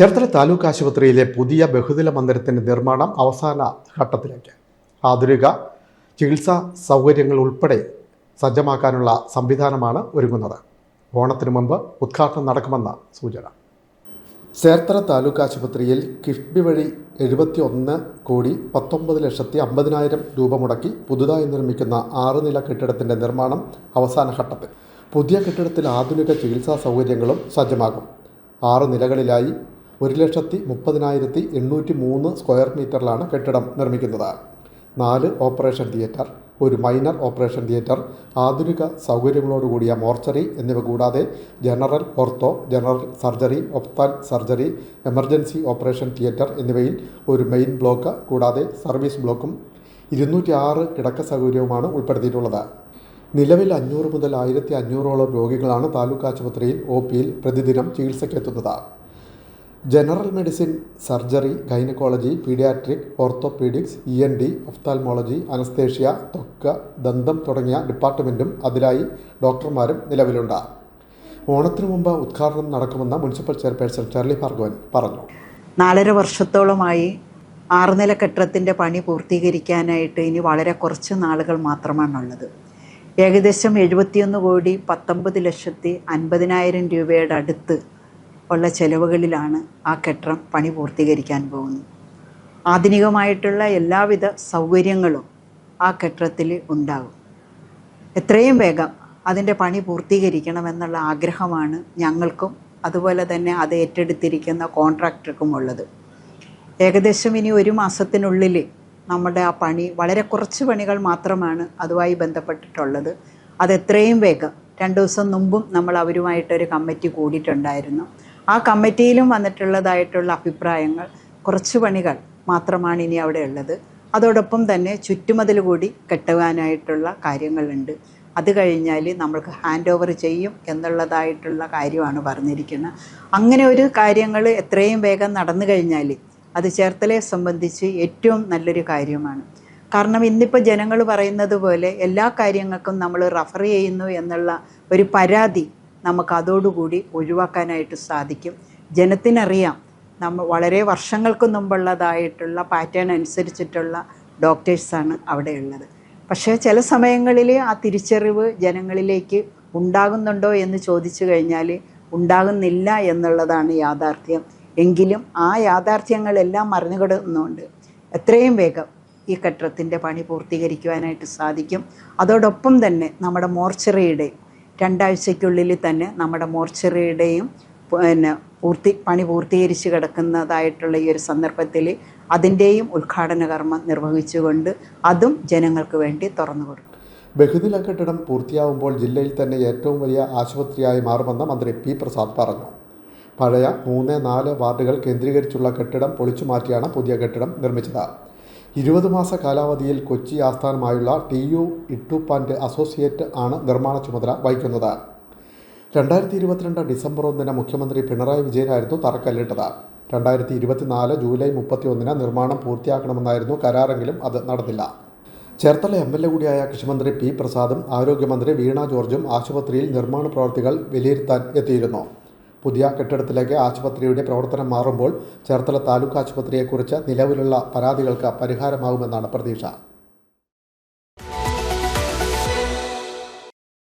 ചേർത്തല താലൂക്ക് ആശുപത്രിയിലെ പുതിയ ബഹുനില മന്ദിരത്തിന്റെ നിർമ്മാണം അവസാന ഘട്ടത്തിലേക്ക്. ആധുനിക ചികിത്സാ സൗകര്യങ്ങൾ ഉൾപ്പെടെ സജ്ജമാക്കാനുള്ള സംവിധാനമാണ് ഒരുങ്ങുന്നത്. ഓണത്തിനു മുമ്പ് ഉദ്ഘാടനം നടക്കുമെന്ന സൂചന. ചേർത്തല താലൂക്ക് ആശുപത്രിയിൽ കിഫ്ബി വഴി എഴുപത്തി ഒന്ന് കോടി പത്തൊമ്പത് ലക്ഷത്തി അമ്പതിനായിരം രൂപ മുടക്കി പുതുതായി നിർമ്മിക്കുന്ന ആറ് നില കെട്ടിടത്തിന്റെ നിർമ്മാണം അവസാന ഘട്ടത്തിൽ. പുതിയ കെട്ടിടത്തിൽ ആധുനിക ചികിത്സാ സൗകര്യങ്ങളും സജ്ജമാകും. ആറ് നിലകളിലായി ഒരു ലക്ഷത്തി മുപ്പതിനായിരത്തി എണ്ണൂറ്റി മൂന്ന് സ്ക്വയർ മീറ്ററിലാണ് കെട്ടിടം നിർമ്മിക്കുന്നത്. നാല് ഓപ്പറേഷൻ തിയേറ്റർ ഒരു മൈനർ ഓപ്പറേഷൻ തിയേറ്റർ ആധുനിക സൗകര്യങ്ങളോടുകൂടിയ മോർച്ചറി എന്നിവ കൂടാതെ ജനറൽ ഓർത്തോ ജനറൽ സർജറി ഒപ്താൻ സർജറി എമർജൻസി ഓപ്പറേഷൻ തിയേറ്റർ എന്നിവയിൽ ഒരു മെയിൻ ബ്ലോക്ക് കൂടാതെ സർവീസ് ബ്ലോക്കും ഇരുന്നൂറ്റി ആറ് കിടക്ക സൗകര്യവുമാണ് ഉൾപ്പെടുത്തിയിട്ടുള്ളത്. നിലവിൽ അഞ്ഞൂറ് മുതൽ ആയിരത്തി അഞ്ഞൂറോളം രോഗികളാണ് താലൂക്ക് ആശുപത്രിയിൽ ഒ പിയിൽ പ്രതിദിനം ചികിത്സയ്ക്കെത്തുന്നത്. General medicine surgery gynaecology paediatric orthopaedics E N T ophthalmology anaesthesia തൊക്ക ദന്തം തുടങ്ങിയ ഡിപ്പാർട്ട്മെന്റും അതിലായി ഡോക്ടർമാരും നിലവിലുണ്ട്. ഓണത്തിനു മുമ്പ് ഉദ്ഘാടനം നടക്കുമെന്ന് മുനിസിപ്പൽ ചെയർപേഴ്സൺ ചാർലി ഭാർഗവൻ പറഞ്ഞു. നാലര വർഷത്തോളമായി ആറുനില കെട്ടിടത്തിന്റെ പണി പൂർത്തീകരിക്കാനായിട്ട് ഇനി വളരെ കുറച്ച് നാളുകൾ മാത്രമാണുള്ളത്. ഏകദേശം എഴുപത്തിയൊന്ന് കോടി പത്തൊമ്പത് ലക്ഷത്തി അൻപതിനായിരം രൂപയുടെ അടുത്ത് ഉള്ള ചെലവുകളിലാണ് ആ കെട്ടിടം പണി പൂർത്തീകരിക്കാൻ പോകുന്നത്. ആധുനികമായിട്ടുള്ള എല്ലാവിധ സൗകര്യങ്ങളും ആ കെട്ടിടത്തിൽ ഉണ്ടാകും. എത്രയും വേഗം അതിന്റെ പണി പൂർത്തീകരിക്കണമെന്നുള്ള ആഗ്രഹമാണ് ഞങ്ങൾക്കും അതുപോലെ തന്നെ അത് ഏറ്റെടുത്തിരിക്കുന്ന കോൺട്രാക്ടർക്കും ഉള്ളത്. ഏകദേശം ഇനി ഒരു മാസത്തിനുള്ളിൽ നമ്മുടെ ആ പണി വളരെ കുറച്ച് പണികൾ മാത്രമാണ് അതുമായി ബന്ധപ്പെട്ടിട്ടുള്ളത്. അത് എത്രയും വേഗം രണ്ട് ദിവസം മുമ്പും നമ്മൾ അവരുമായിട്ടൊരു കമ്മിറ്റി കൂടിയിട്ടുണ്ടായിരുന്നു. ആ കമ്മിറ്റിയിലും വന്നിട്ടുള്ളതായിട്ടുള്ള അഭിപ്രായങ്ങൾ കുറച്ച് പണികൾ മാത്രമാണ് ഇനി അവിടെ ഉള്ളത്. അതോടൊപ്പം തന്നെ ചുറ്റുമതിൽ കൂടി കെട്ടുവാനായിട്ടുള്ള കാര്യങ്ങളുണ്ട്. അത് കഴിഞ്ഞാൽ നമ്മൾക്ക് ഹാൻഡ് ഓവർ ചെയ്യും എന്നുള്ളതായിട്ടുള്ള കാര്യമാണ് പറഞ്ഞിരിക്കുന്നത്. അങ്ങനെ ഒരു കാര്യങ്ങൾ എത്രയും വേഗം നടന്നു കഴിഞ്ഞാൽ അത് ചേർത്തലയെ സംബന്ധിച്ച് ഏറ്റവും നല്ലൊരു കാര്യമാണ്. കാരണം ഇന്നിപ്പോൾ ജനങ്ങൾ പറയുന്നത് പോലെ എല്ലാ കാര്യങ്ങൾക്കും നമ്മൾ റഫർ ചെയ്യുന്നു എന്നുള്ള ഒരു പരാതി നമുക്ക് അതോടുകൂടി ഒഴിവാക്കാനായിട്ട് സാധിക്കും. ജനത്തിനറിയാം നമ്മൾ വളരെ വർഷങ്ങൾക്ക് മുമ്പുള്ളതായിട്ടുള്ള പാറ്റേൺ അനുസരിച്ചിട്ടുള്ള ഡോക്ടേഴ്സാണ് അവിടെ ഉള്ളത് പക്ഷേ ചില സമയങ്ങളിൽ ആ തിരിച്ചറിവ് ജനങ്ങളിലേക്ക് ഉണ്ടാകുന്നുണ്ടോ എന്ന് ചോദിച്ചു കഴിഞ്ഞാൽ ഉണ്ടാകുന്നില്ല എന്നുള്ളതാണ് യാഥാർത്ഥ്യം. എങ്കിലും ആ യാഥാർത്ഥ്യങ്ങളെല്ലാം മറിഞ്ഞുകിടന്നുകൊണ്ട് എത്രയും വേഗം ഈ കെട്ടിടത്തിന്റെ പണി പൂർത്തീകരിക്കുവാനായിട്ട് സാധിക്കും. അതോടൊപ്പം തന്നെ നമ്മുടെ മോർച്ചറിയുടെയും രണ്ടാഴ്ചയ്ക്കുള്ളിൽ തന്നെ നമ്മുടെ മോർച്ചറിയുടെയും പിന്നെ പൂർത്തി പണി പൂർത്തീകരിച്ച് കിടക്കുന്നതായിട്ടുള്ള ഈ ഒരു സന്ദർഭത്തിൽ അതിന്റെയും ഉദ്ഘാടന കർമ്മം നിർവഹിച്ചുകൊണ്ട് അതും ജനങ്ങൾക്ക് വേണ്ടി തുറന്നു കൊടുക്കും. ബഹുനില കെട്ടിടം പൂർത്തിയാവുമ്പോൾ ജില്ലയിൽ തന്നെ ഏറ്റവും വലിയ ആശുപത്രിയായി മാറുമെന്ന് മന്ത്രി പി പ്രസാദ് പറഞ്ഞു. പഴയ മൂന്ന് നാല് വാർഡുകൾ കേന്ദ്രീകരിച്ചുള്ള കെട്ടിടം പൊളിച്ചു മാറ്റിയാണ് പുതിയ കെട്ടിടം നിർമ്മിച്ചത്. ഇരുപത് മാസ കാലാവധിയിൽ കൊച്ചി ആസ്ഥാനമായുള്ള ടി യു ഇട്ടുപ്പാന്റെ അസോസിയേറ്റ് ആണ് നിർമ്മാണ ചുമതല വഹിക്കുന്നത്. രണ്ടായിരത്തി ഇരുപത്തിരണ്ട് ഡിസംബർ ഒന്നിന് മുഖ്യമന്ത്രി പിണറായി വിജയനായിരുന്നു തറക്കല്ലിട്ടത്. രണ്ടായിരത്തി ഇരുപത്തിനാല് ജൂലൈ മുപ്പത്തി ഒന്നിന് നിർമ്മാണം പൂർത്തിയാക്കണമെന്നായിരുന്നു കരാറെങ്കിലും അത് നടന്നില്ല. ചേർത്തല എം എൽ എ കൂടിയായ കൃഷിമന്ത്രി പി പ്രസാദും ആരോഗ്യമന്ത്രി വീണ ജോർജും ആശുപത്രിയിൽ നിർമ്മാണ പ്രവർത്തികൾ വിലയിരുത്താൻ എത്തിയിരുന്നു. പുതിയ കെട്ടിടത്തിലേക്ക് ആശുപത്രിയുടെ പ്രവർത്തനം മാറുമ്പോൾ ചേർത്തല താലൂക്ക് ആശുപത്രിയെക്കുറിച്ച് നിലവിലുള്ള പരാതികൾക്ക് പരിഹാരമാകുമെന്നാണ് പ്രതീക്ഷ.